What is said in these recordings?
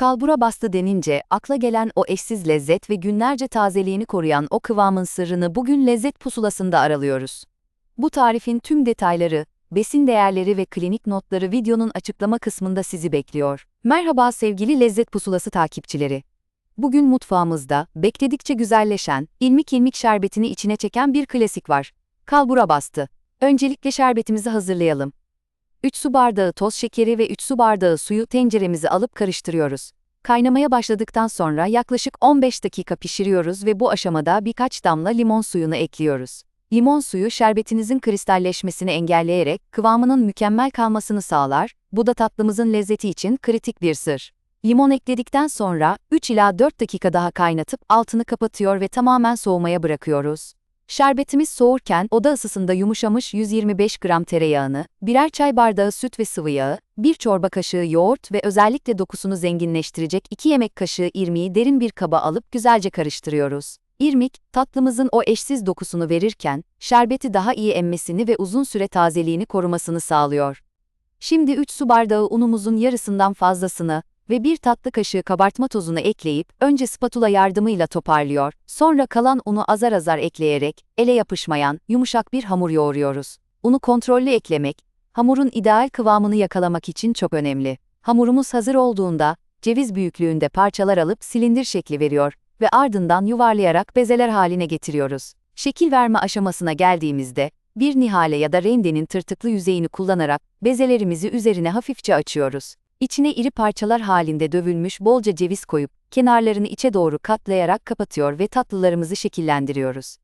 Kalbura bastı denince akla gelen o eşsiz lezzet ve günlerce tazeliğini koruyan o kıvamın sırrını bugün lezzet pusulasında aralıyoruz. Bu tarifin tüm detayları, besin değerleri ve klinik notları videonun açıklama kısmında sizi bekliyor. Merhaba sevgili lezzet pusulası takipçileri. Bugün mutfağımızda bekledikçe güzelleşen, ilmik ilmik şerbetini içine çeken bir klasik var. Kalbura bastı. Öncelikle şerbetimizi hazırlayalım. 3 su bardağı toz şekeri ve 3 su bardağı suyu tenceremize alıp karıştırıyoruz. Kaynamaya başladıktan sonra yaklaşık 15 dakika pişiriyoruz ve bu aşamada birkaç damla limon suyunu ekliyoruz. Limon suyu şerbetinizin kristalleşmesini engelleyerek kıvamının mükemmel kalmasını sağlar, bu da tatlımızın lezzeti için kritik bir sır. Limon ekledikten sonra 3 ila 4 dakika daha kaynatıp altını kapatıyor ve tamamen soğumaya bırakıyoruz. Şerbetimiz soğurken oda ısısında yumuşamış 125 gram tereyağını, birer çay bardağı süt ve sıvı yağı, bir çorba kaşığı yoğurt ve özellikle dokusunu zenginleştirecek 2 yemek kaşığı irmiği derin bir kaba alıp güzelce karıştırıyoruz. İrmik, tatlımızın o eşsiz dokusunu verirken, şerbeti daha iyi emmesini ve uzun süre tazeliğini korumasını sağlıyor. Şimdi 3 su bardağı unumuzun yarısından fazlasını, ve bir tatlı kaşığı kabartma tozunu ekleyip önce spatula yardımıyla toparlıyor, sonra kalan unu azar azar ekleyerek ele yapışmayan, yumuşak bir hamur yoğuruyoruz. Unu kontrollü eklemek, hamurun ideal kıvamını yakalamak için çok önemli. Hamurumuz hazır olduğunda, ceviz büyüklüğünde parçalar alıp silindir şekli veriyor ve ardından yuvarlayarak bezeler haline getiriyoruz. Şekil verme aşamasına geldiğimizde, bir nihale ya da rendenin tırtıklı yüzeyini kullanarak bezelerimizi üzerine hafifçe açıyoruz. İçine iri parçalar halinde dövülmüş bolca ceviz koyup, kenarlarını içe doğru katlayarak kapatıyor ve tatlılarımızı şekillendiriyoruz.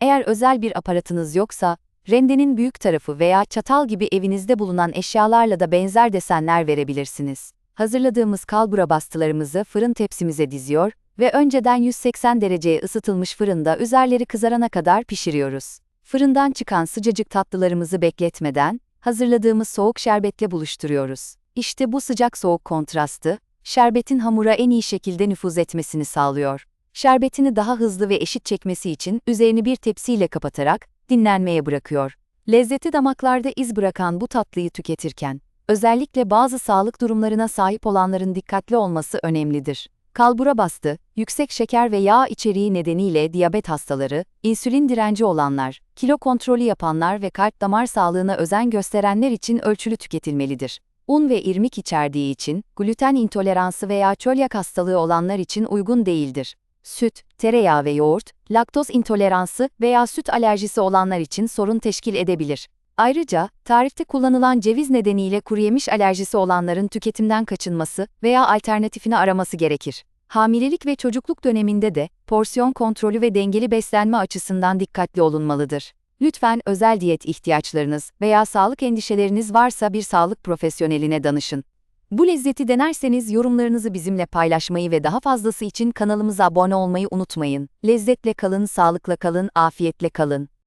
Eğer özel bir aparatınız yoksa, rendenin büyük tarafı veya çatal gibi evinizde bulunan eşyalarla da benzer desenler verebilirsiniz. Hazırladığımız kalbura bastılarımızı fırın tepsimize diziyor ve önceden 180 dereceye ısıtılmış fırında üzerleri kızarana kadar pişiriyoruz. Fırından çıkan sıcacık tatlılarımızı bekletmeden, hazırladığımız soğuk şerbetle buluşturuyoruz. İşte bu sıcak soğuk kontrastı, şerbetin hamura en iyi şekilde nüfuz etmesini sağlıyor. Şerbetini daha hızlı ve eşit çekmesi için üzerini bir tepsiyle kapatarak dinlenmeye bırakıyor. Lezzeti damaklarda iz bırakan bu tatlıyı tüketirken, özellikle bazı sağlık durumlarına sahip olanların dikkatli olması önemlidir. Kalbura bastı, yüksek şeker ve yağ içeriği nedeniyle diyabet hastaları, insülin direnci olanlar, kilo kontrolü yapanlar ve kalp damar sağlığına özen gösterenler için ölçülü tüketilmelidir. Un ve irmik içerdiği için, gluten intoleransı veya çölyak hastalığı olanlar için uygun değildir. Süt, tereyağı ve yoğurt, laktoz intoleransı veya süt alerjisi olanlar için sorun teşkil edebilir. Ayrıca, tarifte kullanılan ceviz nedeniyle kuruyemiş alerjisi olanların tüketimden kaçınması veya alternatifini araması gerekir. Hamilelik ve çocukluk döneminde de, porsiyon kontrolü ve dengeli beslenme açısından dikkatli olunmalıdır. Lütfen özel diyet ihtiyaçlarınız veya sağlık endişeleriniz varsa bir sağlık profesyoneline danışın. Bu lezzeti denerseniz yorumlarınızı bizimle paylaşmayı ve daha fazlası için kanalımıza abone olmayı unutmayın. Lezzetle kalın, sağlıkla kalın, afiyetle kalın.